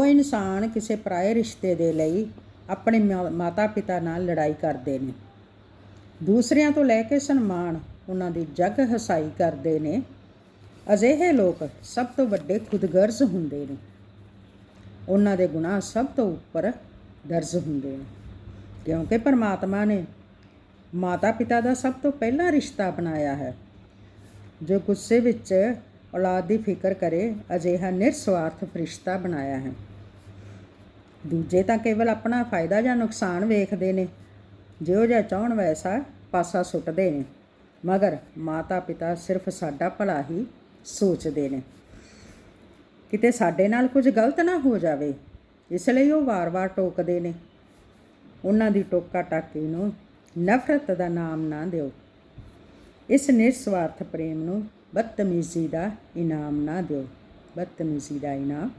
ਉਹ ਇਨਸਾਨ ਕਿਸੇ ਪਰਾਏ ਰਿਸ਼ਤੇ ਦੇ ਲਈ ਆਪਣੇ ਮਾਤਾ-ਪਿਤਾ ਨਾਲ ਲੜਾਈ ਕਰਦੇ ਨੇ। ਦੂਸਰਿਆਂ ਤੋਂ ਲੈ ਕੇ ਸਨਮਾਨ ਉਹਨਾਂ ਦੀ ਜਗ ਹਸਾਈ ਕਰਦੇ ਨੇ। ਅਜਿਹੇ ਲੋਕ ਸਭ ਤੋਂ ਵੱਡੇ ਖੁਦਗਰਜ਼ ਹੁੰਦੇ ਨੇ। ਉਹਨਾਂ ਦੇ ਗੁਨਾਹ ਸਭ ਤੋਂ ਉੱਪਰ ਦਰਜ ਹੁੰਦੇ ਨੇ। ਕਿਉਂਕਿ ਪਰਮਾਤਮਾ ਨੇ ਮਾਤਾ-ਪਿਤਾ ਦਾ ਸਭ ਤੋਂ ਪਹਿਲਾ ਰਿਸ਼ਤਾ ਬਣਾਇਆ ਹੈ। ਜੋ ਗੁੱਸੇ ਵਿੱਚ ਔਲਾਦ ਦੀ ਫਿਕਰ ਕਰੇ, ਅਜਿਹਾ ਨਿਰਸਵਾਰਥ ਫਰਿਸ਼ਤਾ ਬਣਾਇਆ ਹੈ। ਦੂਜੇ ਤਾਂ ਕੇਵਲ ਆਪਣਾ ਫਾਇਦਾ ਜਾਂ ਨੁਕਸਾਨ ਵੇਖਦੇ ਨੇ। ਜਿਹੋ ਜਿਹਾ ਚਾਹਣ ਵੈਸਾ ਪਾਸਾ ਸੁੱਟਦੇ ਨੇ। ਮਗਰ ਮਾਤਾ-ਪਿਤਾ ਸਿਰਫ ਸਾਡਾ ਭਲਾ ਹੀ ਸੋਚਦੇ ਨੇ। ਕਿਤੇ ਸਾਡੇ ਨਾਲ ਕੁਝ ਗਲਤ ਨਾ ਹੋ ਜਾਵੇ, ਇਸ ਲਈ ਉਹ ਵਾਰ-ਵਾਰ ਟੋਕਦੇ ਨੇ। ਉਹਨਾਂ ਦੀ ਟੋਕਾ ਟਾਕੀ ਨੂੰ ਨਫ਼ਰਤ ਦਾ ਨਾਮ ਨਾ ਦਿਓ। ਇਸ ਨਿਰਸਵਾਰਥ ਪ੍ਰੇਮ ਨੂੰ ਬਦਤਮੀਜ਼ੀ ਦਾ ਇਨਾਮ ਨਾ ਦਿਓ। ਬਦਤਮੀਜ਼ੀ ਦਾ ਇਨਾਮ